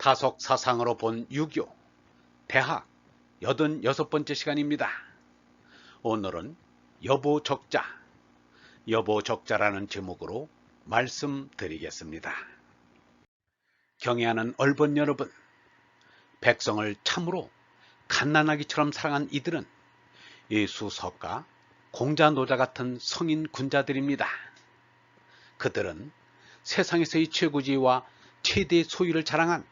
타석 사상으로 본 유교 대학 86번째 시간입니다. 오늘은 여보 적자, 여보 적자라는 제목으로 말씀드리겠습니다. 경애하는 얼번 여러분, 백성을 참으로 갓난아기처럼 사랑한 이들은 예수 석가, 공자 노자 같은 성인 군자들입니다. 그들은 세상에서의 최고지와 최대 소유를 자랑한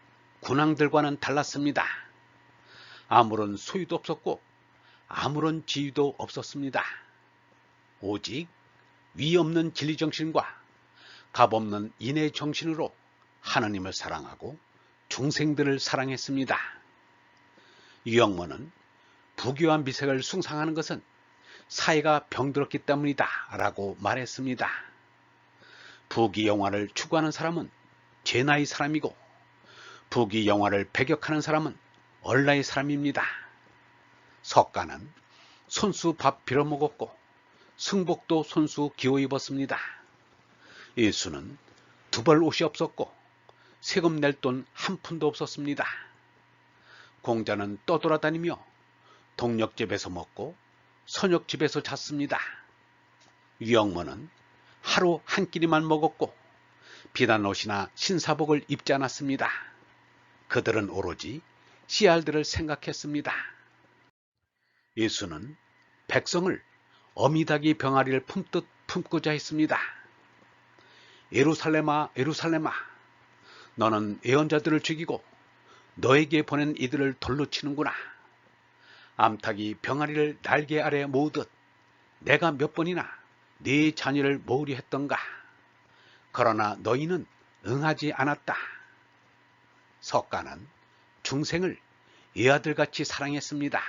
군왕들과는 달랐습니다. 아무런 소유도 없었고 아무런 지위도 없었습니다. 오직 위 없는 진리정신과 값없는 인애정신으로 하나님을 사랑하고 중생들을 사랑했습니다. 유영모는 부귀와 미색을 숭상하는 것은 사회가 병들었기 때문이다 라고 말했습니다. 부귀영화를 추구하는 사람은 제 나이 사람이고 부귀영화를 배격하는 사람은 얼라의 사람입니다. 석가는 손수 밥 빌어먹었고 승복도 손수 기호 입었습니다. 예수는 두 벌 옷이 없었고 세금 낼 돈 한 푼도 없었습니다. 공자는 떠돌아다니며 동력집에서 먹고 선역집에서 잤습니다. 유영모는 하루 한 끼리만 먹었고 비단 옷이나 신사복을 입지 않았습니다. 그들은 오로지 씨알들을 생각했습니다. 예수는 백성을 어미닭이 병아리를 품듯 품고자 했습니다. 예루살렘아 예루살렘아 너는 예언자들을 죽이고 너에게 보낸 이들을 돌로 치는구나. 암탉이 병아리를 날개 아래 모으듯 내가 몇 번이나 네 자녀를 모으려 했던가. 그러나 너희는 응하지 않았다. 석가는 중생을 외아들같이 사랑했습니다.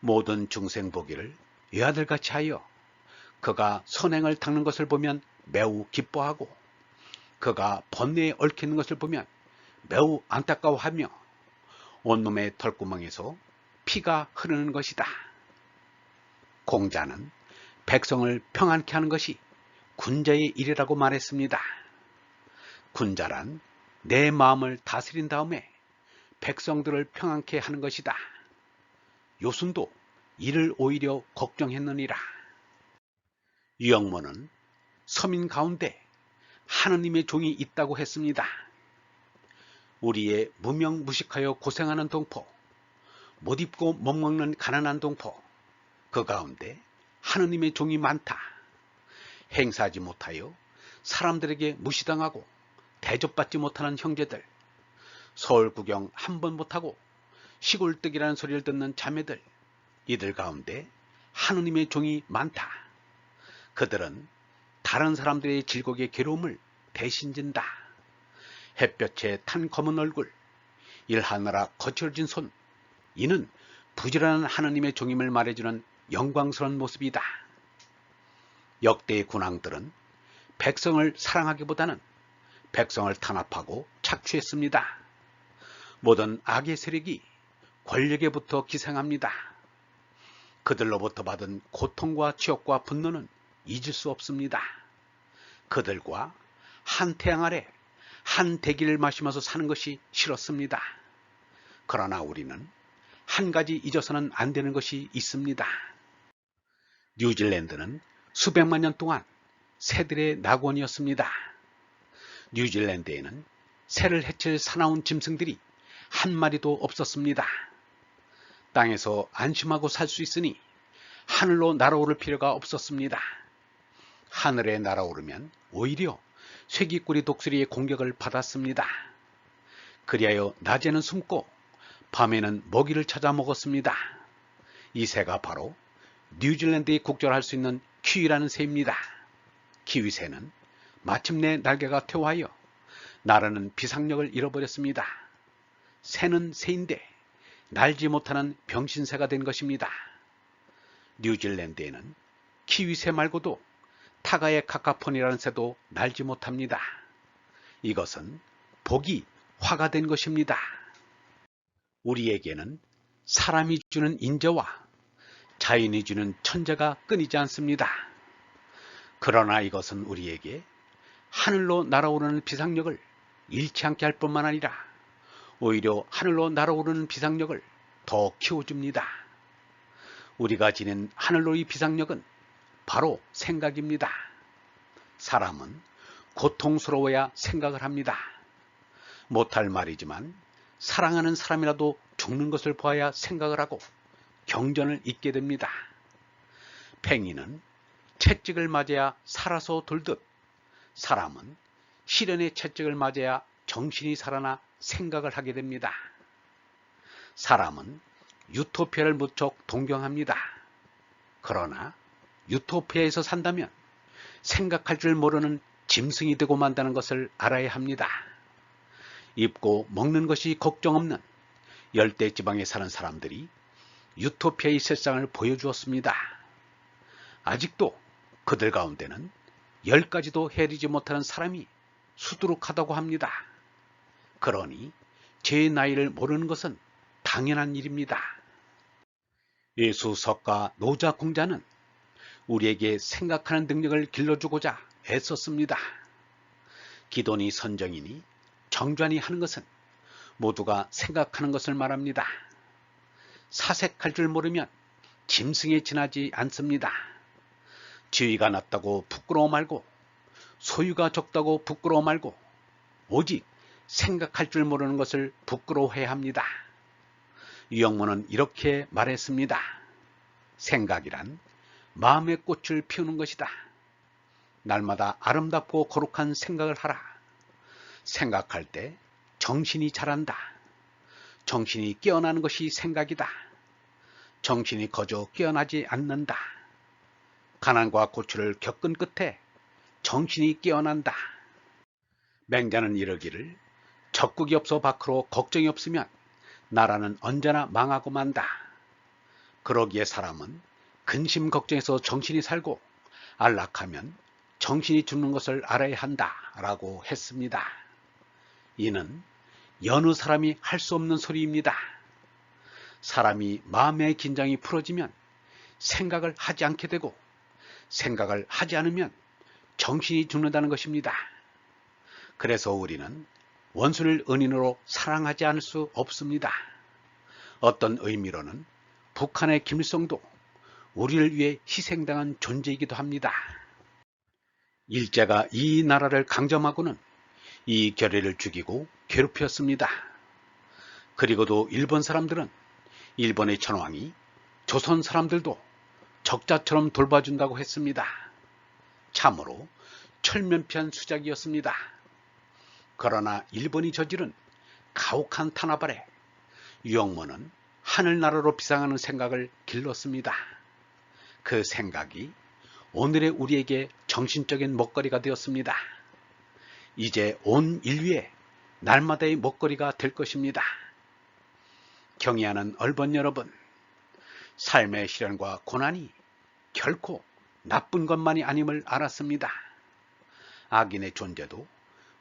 모든 중생 보기를 외아들같이 하여 그가 선행을 닦는 것을 보면 매우 기뻐하고 그가 번뇌에 얽히는 것을 보면 매우 안타까워하며 온몸의 털구멍에서 피가 흐르는 것이다. 공자는 백성을 평안케 하는 것이 군자의 일이라고 말했습니다. 군자란 내 마음을 다스린 다음에 백성들을 평안케 하는 것이다. 요순도 이를 오히려 걱정했느니라. 유영모는 서민 가운데 하느님의 종이 있다고 했습니다. 우리의 무명무식하여 고생하는 동포, 못 입고 못 먹는 가난한 동포, 그 가운데 하느님의 종이 많다. 행사하지 못하여 사람들에게 무시당하고 대접받지 못하는 형제들, 서울 구경 한 번 못하고 시골뜨기라는 소리를 듣는 자매들, 이들 가운데 하느님의 종이 많다. 그들은 다른 사람들의 질곡의 괴로움을 대신 진다. 햇볕에 탄 검은 얼굴, 일하느라 거칠어진 손, 이는 부지런한 하느님의 종임을 말해주는 영광스러운 모습이다. 역대의 군왕들은 백성을 사랑하기보다는 백성을 탄압하고 착취했습니다. 모든 악의 세력이 권력에부터 기생합니다. 그들로부터 받은 고통과 지옥과 분노는 잊을 수 없습니다. 그들과 한 태양 아래 한 대기를 마시면서 사는 것이 싫었습니다. 그러나 우리는 한 가지 잊어서는 안 되는 것이 있습니다. 뉴질랜드는 수백만 년 동안 새들의 낙원이었습니다. 뉴질랜드에는 새를 해칠 사나운 짐승들이 한 마리도 없었습니다. 땅에서 안심하고 살 수 있으니 하늘로 날아오를 필요가 없었습니다. 하늘에 날아오르면 오히려 쇠기꼬리 독수리의 공격을 받았습니다. 그리하여 낮에는 숨고 밤에는 먹이를 찾아 먹었습니다. 이 새가 바로 뉴질랜드에 국절할 수 있는 키위라는 새입니다. 키위새는 마침내 날개가 퇴화하여 나라는 비상력을 잃어버렸습니다. 새는 새인데 날지 못하는 병신새가 된 것입니다. 뉴질랜드에는 키위새 말고도 타가의 카카폰이라는 새도 날지 못합니다. 이것은 복이 화가 된 것입니다. 우리에게는 사람이 주는 인재와 자연이 주는 천재가 끊이지 않습니다. 그러나 이것은 우리에게 하늘로 날아오르는 비상력을 잃지 않게 할 뿐만 아니라 오히려 하늘로 날아오르는 비상력을 더 키워줍니다. 우리가 지닌 하늘로의 비상력은 바로 생각입니다. 사람은 고통스러워야 생각을 합니다. 못할 말이지만 사랑하는 사람이라도 죽는 것을 보아야 생각을 하고 경전을 잊게 됩니다. 팽이는 채찍을 맞아야 살아서 돌듯 사람은 시련의 채찍을 맞아야 정신이 살아나 생각을 하게 됩니다. 사람은 유토피아를 무척 동경합니다. 그러나 유토피아에서 산다면 생각할 줄 모르는 짐승이 되고 만다는 것을 알아야 합니다. 입고 먹는 것이 걱정 없는 열대 지방에 사는 사람들이 유토피아의 세상을 보여주었습니다. 아직도 그들 가운데는 열 가지도 헤리지 못하는 사람이 수두룩하다고 합니다. 그러니 제 나이를 모르는 것은 당연한 일입니다. 예수 석가 노자 공자는 우리에게 생각하는 능력을 길러주고자 애썼습니다. 기돈이 선정이니 정전이 하는 것은 모두가 생각하는 것을 말합니다. 사색할 줄 모르면 짐승에 지나지 않습니다. 지위가 낮다고 부끄러워 말고 소유가 적다고 부끄러워 말고 오직 생각할 줄 모르는 것을 부끄러워해야 합니다. 유영모는 이렇게 말했습니다. 생각이란 마음의 꽃을 피우는 것이다. 날마다 아름답고 거룩한 생각을 하라. 생각할 때 정신이 자란다. 정신이 깨어나는 것이 생각이다. 정신이 거저 깨어나지 않는다. 가난과 고초를 겪은 끝에 정신이 깨어난다. 맹자는 이러기를 적국이 없어 밖으로 걱정이 없으면 나라는 언제나 망하고 만다. 그러기에 사람은 근심 걱정에서 정신이 살고 안락하면 정신이 죽는 것을 알아야 한다. 라고 했습니다. 이는 여느 사람이 할 수 없는 소리입니다. 사람이 마음의 긴장이 풀어지면 생각을 하지 않게 되고 생각을 하지 않으면 정신이 죽는다는 것입니다. 그래서 우리는 원수를 은인으로 사랑하지 않을 수 없습니다. 어떤 의미로는 북한의 김일성도 우리를 위해 희생당한 존재이기도 합니다. 일제가 이 나라를 강점하고는 이 결의를 죽이고 괴롭혔습니다. 그리고도 일본 사람들은 일본의 천황이 조선 사람들도 적자처럼 돌봐준다고 했습니다. 참으로 철면피한 수작이었습니다. 그러나 일본이 저지른 가혹한 탄압 아래 유영모는 하늘나라로 비상하는 생각을 길렀습니다. 그 생각이 오늘의 우리에게 정신적인 먹거리가 되었습니다. 이제 온 인류의 날마다의 먹거리가 될 것입니다. 경의하는 얼번 여러분, 삶의 시련과 고난이 결코 나쁜 것만이 아님을 알았습니다. 악인의 존재도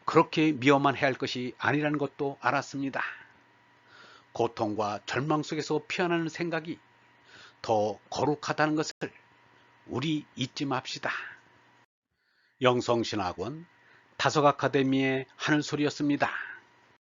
그렇게 미워만 해야 할 것이 아니라는 것도 알았습니다. 고통과 절망 속에서 피어나는 생각이 더 거룩하다는 것을 우리 잊지 맙시다. 영성신학원 다섯 아카데미의 하늘소리였습니다.